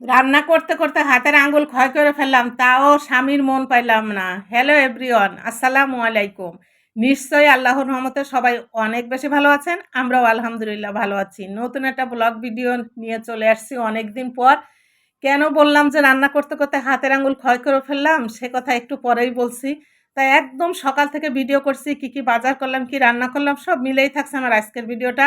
রান্না করতে করতে হাতের আঙ্গুল ক্ষয় করে ফেললাম, তাও স্বামীর মন পাইলাম না। হ্যালো এভরিওয়ান আসসালামু আলাইকুম। নিশ্চয়ই আল্লাহর রহমতে সবাই অনেক বেশি ভালো আছেন, আমরাও আলহামদুলিল্লাহ ভালো আছি। নতুন একটা ব্লগ ভিডিও নিয়ে চলে আসছি অনেক দিন পর। কেন বললাম যে রান্না করতে করতে হাতের আঙ্গুল ক্ষয় করে ফেললাম? সে কথা একটু পরেই বলছি। তাই একদম সকাল থেকে ভিডিও করছি, কি কি বাজার করলাম, কি রান্না করলাম, সব মিলেই থাকছে আমার আজকের ভিডিওটা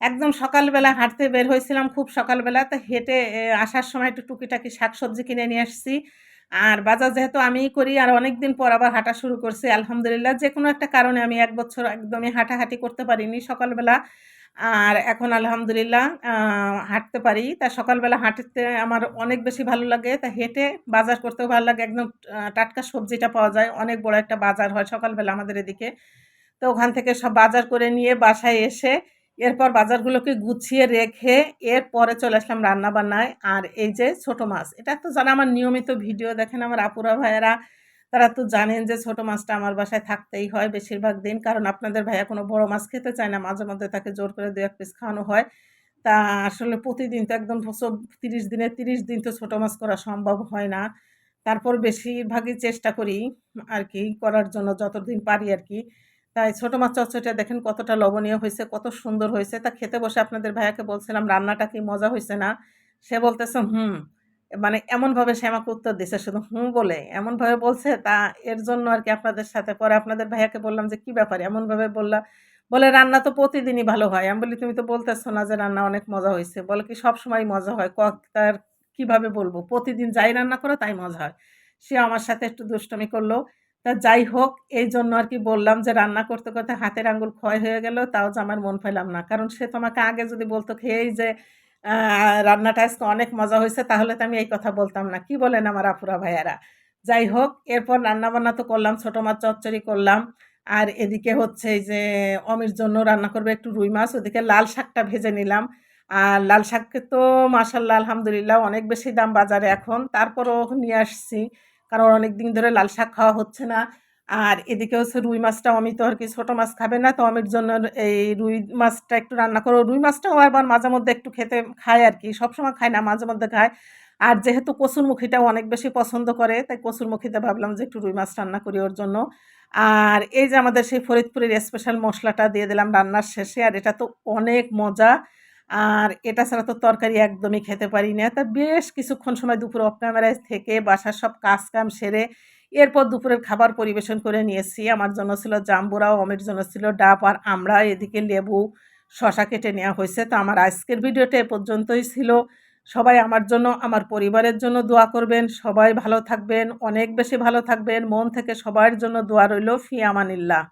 একদম সকালবেলা হাঁটতে বের হয়েছিলাম, খুব সকালবেলা। তো হেঁটে আসার সময় একটু টুকিটাকি শাকসবজি কিনে নিয়ে আসছি। আর বাজার যেহেতু আমিই করি, আর অনেক দিন পর আবার হাঁটা শুরু করছি, আলহামদুলিল্লাহ। যে কোনো একটা কারণে আমি এক বছর একদমই হাঁটাহাঁটি করতে পারিনি সকালবেলা। আর এখন আলহামদুলিল্লাহ হাঁটতে পারি। তা সকালবেলা হাঁটতে আমার অনেক বেশি ভালো লাগে। তা হেঁটে বাজার করতেও ভালো লাগে। একদম টাটকা সবজিটা পাওয়া যায়। অনেক বড় একটা বাজার হয় সকালবেলা আমাদের এদিকে। তো ওখান থেকে সব বাজার করে নিয়ে বাসায় এসে এরপর বাজারগুলোকে গুছিয়ে রেখে এরপরে চলে আসলাম রান্না বান্নায় আর এই যে ছোট মাছ, এটা তো যারা আমার নিয়মিত ভিডিও দেখেন আমার আপুরা, ভাইয়েরা। তারা তো জানেন যে ছোট মাছটা আমার বাসায় থাকতেই হয় বেশিরভাগ দিন। কারণ আপনাদের ভাইয়া কোনো বড় মাছ খেতে চায় না, মাঝে মধ্যে তাকে জোর করে দু এক পিস খাওয়ানো হয়। তা আসলে প্রতিদিন তো একদম তিরিশ দিনে তিরিশ দিন তো ছোটো মাছ করা সম্ভব হয় না। তারপর বেশিরভাগই চেষ্টা করি আর কি করার জন্য যতদিন পারি আর কি। তাই ছোট মাছ চচ্চড়িটা দেখেন কতটা লবণীয় হয়েছে, কত সুন্দর হয়েছে। তা খেতে বসে আপনাদের ভাইয়াকে বলছিলাম, রান্নাটা কি মজা হয়েছে না? সে বলতেছে, হুম। মানে এমনভাবে সে আমাকে উত্তর দিছে, শুধু হুম বলে এমনভাবে বলছে, তা এর জন্য আর কি আপনাদের সাথে। পরে আপনাদের ভাইয়াকে বললাম যে, কি ব্যাপার? এমনভাবে বললা, বলে, রান্না তো প্রতিদিনই ভালো হয়। আমি বলি, তুমি তো বলতেছো না যে, রান্না অনেক মজা হয়েছে বলে, কি সব সময় মজা হয়? ক তার কীভাবে বলব? প্রতিদিন যাই রান্না করো, তাই মজা হয়। সে আমার সাথে একটু দুষ্টমি করল। তা যাই হোক, এই জন্য আর কি বললাম যে রান্না করতে করতে হাতের আঙ্গুল ক্ষয় হয়ে গেল, তাও যে আমার মন ফেলাম না। কারণ সে তোমাকে আগে যদি বলতো খেয়েই যে রান্নাটা আজকে অনেক মজা হয়েছে, তাহলে তো আমি এই কথা বলতাম না। কি বলেন আমার আপুরা ভাইয়ারা? যাই হোক, এরপর রান্না বান্না তো করলাম, ছোটো মাছ চচ্চড়ি করলাম। আর এদিকে হচ্ছে যে, অমির জন্য রান্না করবে একটু রুই মাছ, ওদিকে লাল শাকটা ভেজে নিলাম। আর লাল শাককে তো মাসাল্লাহ আলহামদুলিল্লাহ, অনেক বেশি দাম বাজারে এখন। তারপরও নিয়ে আসছি। কারণ অনেক দিন ধরে লাল শাক খাওয়া হচ্ছে না। আর এদিকে হচ্ছে রুই মাছটা আমি তো আর কি ছোটো মাছ খাবে না, তো আমির জন্য এই রুই মাছটা একটু রান্না করো রুই মাছটাও আবার মাঝে মধ্যে একটু খেতে খায় আর কি, সবসময় খায় না, মাঝে মধ্যে খায়। আর যেহেতু কসুরমুখীটাও অনেক বেশি পছন্দ করে, তাই কসুরমুখীতে ভাবলাম যে একটু রুই মাছ রান্না করি ওর জন্য। আর এই যে আমাদের সেই ফরিদপুরের স্পেশাল মশলাটা দিয়ে দিলাম রান্নার শেষে, আর এটা তো অনেক মজা। আর এটা ছাড়া তো তরকারি একদমই খেতে পারি না। তা বেশ কিছুক্ষণ সময় দুপুর অফ থেকে বাসার সব কাজ কাম সেরে এরপর দুপুরের খাবার পরিবেশন করে নিয়েছি। আমার জন্য ছিল জাম্বুরা অমির জন্য ছিল ডাব আর আমরা এদিকে লেবু শশা কেটে নেওয়া হয়েছে। তো আমার আজকের ভিডিওটা এ পর্যন্তই ছিল। সবাই আমার জন্য, আমার পরিবারের জন্য দোয়া করবেন। সবাই ভালো থাকবেন, অনেক বেশি ভালো থাকবেন। মন থেকে সবার জন্য দোয়া রইল। ফি আমানিল্লাহ।